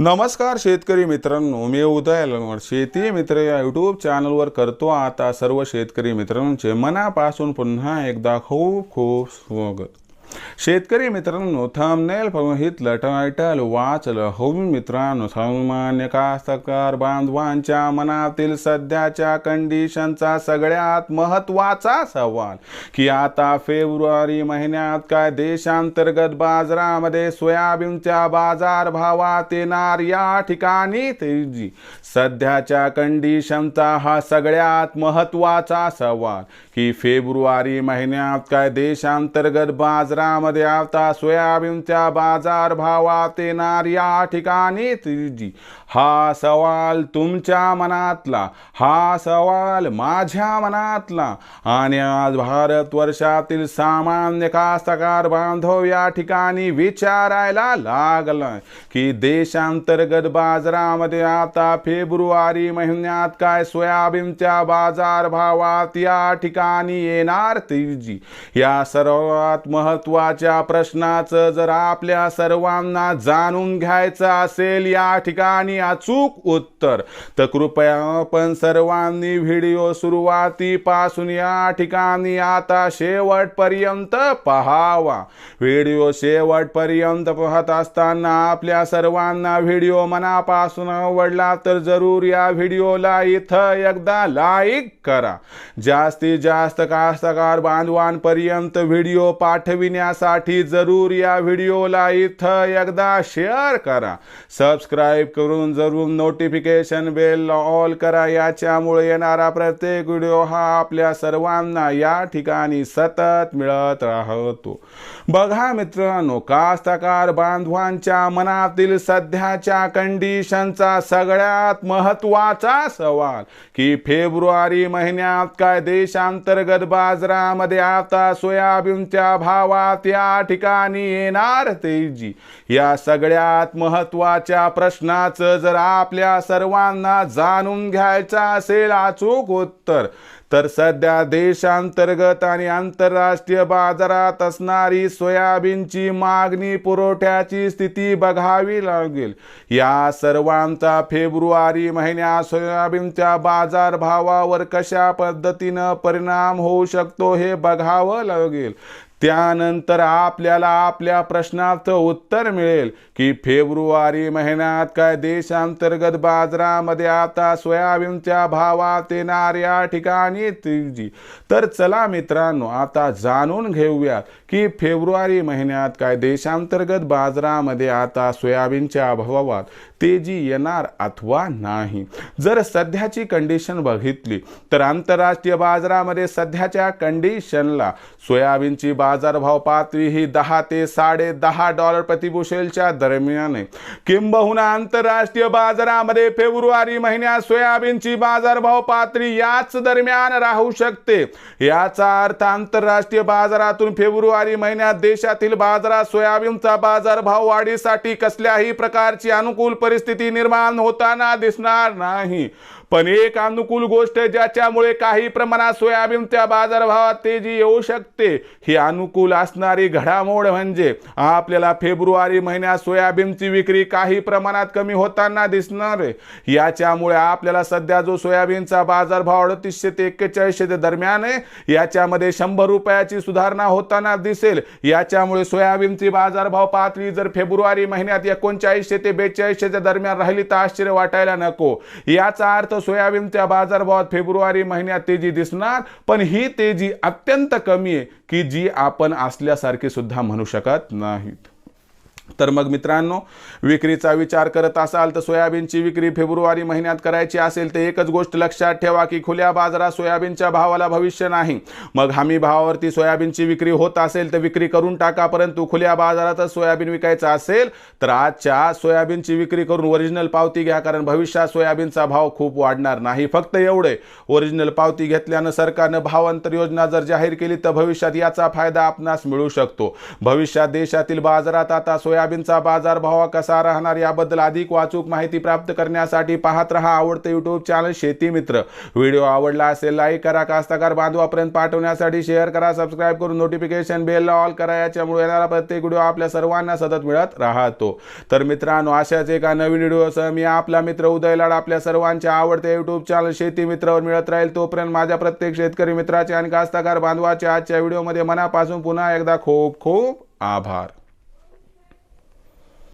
नमस्कार शेतकरी मित्रांनो मी उदय लंगवड शेती मित्र या यूट्यूब चॅनलवर करतो आता सर्व शेतकरी मित्रांचे मनापासून पुन्हा एकदा खूप खूप स्वागत. शेतकरी मित्रांनो थंबनेल हितलं टायटल वाचलं. हो मित्रांनो सामान्य कास्तकार बांधवांच्या मनातील सध्याच्या कंडिशनचा सगळ्यात महत्त्वाचा सवाल की आता फेब्रुवारी महिन्यात काय देशांतर्गत बाजारामध्ये सोयाबीनच्या बाजार भावात येणार या ठिकाणी तेजी? सध्याच्या कंडिशनचा हा सगळ्यात महत्त्वाचा सवाल की फेब्रुवारी महिन्यात काय देशांतर्गत बाजारामध्ये आता सोयाबीनच्या बाजार भावात येणार या ठिकाणी तेजी हा सवाल तुमच्या मनातला हा सवाल माझ्या मनातला. आणि आज भारत वर्षातील सामान्य कास्तकार बांधव या ठिकाणी विचारायला लागलाय की देशांतर्गत बाजारामध्ये आता फेब्रुवारी महिन्यात काय सोयाबीनच्या बाजार भावात या ठिकाणी येणार तेजी या सर्वात महत्त्वाच्या प्रश्नाचं जर आपल्या सर्वांना जाणून घ्यायचं असेल या ठिकाणी अचूक उत्तर तर कृपया आपण सर्वांनी व्हिडिओ सुरुवातीपासून या ठिकाणी आता शेवटपर्यंत पहावा. व्हिडिओ शेवटपर्यंत पाहत असताना आपल्या सर्वांना व्हिडिओ मनापासून आवडला तर जरूर या व्हिडिओला इथं एकदा लाईक करा. जास्तीत जास्त कास्तकार बांधवांपर्यंत व्हिडिओ पाठविण्यास पाठविण्यासाठी जरूर या व्हिडिओला इथं एकदा शेअर करा. सबस्क्राईब करून जरूर नोटिफिकेशन बेल ऑल करा. याच्यामुळे येणारा प्रत्येक व्हिडिओ हा आपल्या सर्वांना या ठिकाणी सतत मिळत राहतो. बघा मित्रांनो कास्तकार बांधवांच्या मनातील सध्याच्या कंडिशनचा सगळ्यात महत्त्वाचा सवाल की फेब्रुवारी महिन्यात काय देशांतर्गत बाजारामध्ये आता सोयाबीनच्या भावात त्या ठिकाणी येणार तेजी. या सगळ्यात महत्त्वाच्या प्रश्नाचं जर आपल्या सर्वांना जाणून घ्यायचं असेल अचूक उत्तर तर सध्या देशांतर्गत आणि आंतरराष्ट्रीय बाजारात असणारी सोयाबीनची मागणी पुरवठ्याची स्थिती बघावी लागेल. या सर्वांचा फेब्रुवारी महिन्यात सोयाबीनच्या बाजारभावावर कशा पद्धतीनं परिणाम होऊ शकतो हे बघावं लागेल. त्यानंतर आपल्याला आपल्या प्रश्नाचं उत्तर मिळेल की फेब्रुवारी महिन्यात काय देशांतर्गत बाजारामध्ये आता सोयाबीनच्या भावात येणार या ठिकाणी तेजी. तर चला मित्रांनो आता जाणून घेऊयात की फेब्रुवारी महिन्यात काय देशांतर्गत बाजारामध्ये आता सोयाबीनच्या भावात तेजी येणार अथवा नाही. जर सध्याची कंडिशन बघितली तर आंतरराष्ट्रीय बाजारामध्ये सध्याच्या कंडिशनला सोयाबीनची बाजारभाव पातळी ही दहा ते साडे दहा डॉलर प्रतिबुशेलच्या दरम्यान आहे. किंबहुना आंतरराष्ट्रीय बाजारामध्ये फेब्रुवारी महिन्यात सोयाबीनची बाजारभाव पातळी याच दरम्यान राहू शकते. याचा अर्थ आंतरराष्ट्रीय बाजारातून फेब्रुवारी महिन्यात देशातील बाजारात सोयाबीनचा बाजारभाव वाढीसाठी कसल्याही प्रकारची अनुकूल परिस्थिती निर्माण होताना दिसणार नाही. पण एक अनुकूल गोष्ट ज्याच्यामुळे काही प्रमाणात सोयाबीनच्या बाजारभावात तेजी येऊ शकते. ही अनुकूल असणारी घडामोड म्हणजे आपल्याला फेब्रुवारी महिन्यात सोयाबीनची विक्री काही प्रमाणात कमी होताना दिसणार आहे. याच्यामुळे आपल्याला सध्या जो सोयाबीनचा बाजारभाव अडतीसशे ते एक्केचाळीसशे ते दरम्यान आहे याच्यामध्ये शंभर रुपयाची सुधारणा होताना दिसेल. याच्यामुळे सोयाबीनची बाजारभाव पातळी जर फेब्रुवारी महिन्यात एकोणचाळीसशे ते बेचाळीसशेच्या दरम्यान राहिली तर आश्चर्य वाटायला नको. याचा अर्थ सोयाबीनच्या बाजारभावात फेब्रुवारी महिन्यात तेजी दिसणार पण ही तेजी अत्यंत कमी आहे की जी आपण असल्यासारखी सुद्धा म्हणू शकत नाहीत. तर मग मित्रांनो विक्रीचा विचार करत असाल तर सोयाबीनची विक्री फेब्रुवारी महिन्यात करायची असेल तर एकच गोष्ट लक्षात ठेवा की खुल्या बाजारात सोयाबीनच्या भावाला भविष्य नाही. मग हमी भावावरती सोयाबीनची विक्री होत असेल तर विक्री करून टाका परंतु खुल्या बाजारातच सोयाबीन विकायचं असेल तर आजच्या आज सोयाबीनची विक्री करून ओरिजिनल पावती घ्या कारण भविष्यात सोयाबीनचा भाव खूप वाढणार नाही. फक्त एवढे ओरिजिनल पावती घेतल्यानं सरकारनं भावांतर योजना जर जाहीर केली तर भविष्यात याचा फायदा आपणास मिळू शकतो. भविष्यात देशातील बाजारात आता सोया सोयाबीनचा बाजारभाव कसा राहणार याबद्दल अधिक वाचूक माहिती प्राप्त करण्यासाठी पाहत रहा आवडतं यूट्यूब चॅनल शेती मित्र. व्हिडिओ आवडला असेल लाईक करा. कास्तकार बांधवापर्यंत पाठवण्यासाठी शेअर करा. सबस्क्राईब करून नोटिफिकेशन बेल ऑल करा. याच्यामुळे येणारा प्रत्येक व्हिडिओ आपल्या सर्वांना सतत मिळत राहतो. तर मित्रांनो अशाच एका नवीन व्हिडिओसह मी आपला मित्र उदय लाड आपल्या सर्वांच्या आवडत्या युट्यूब चॅनल शेती मित्रावर मिळत राहील. तोपर्यंत माझ्या प्रत्येक शेतकरी मित्राचे आणि कास्तकार बांधवाचे आजच्या व्हिडिओमध्ये मनापासून पुन्हा एकदा खूप खूप आभार.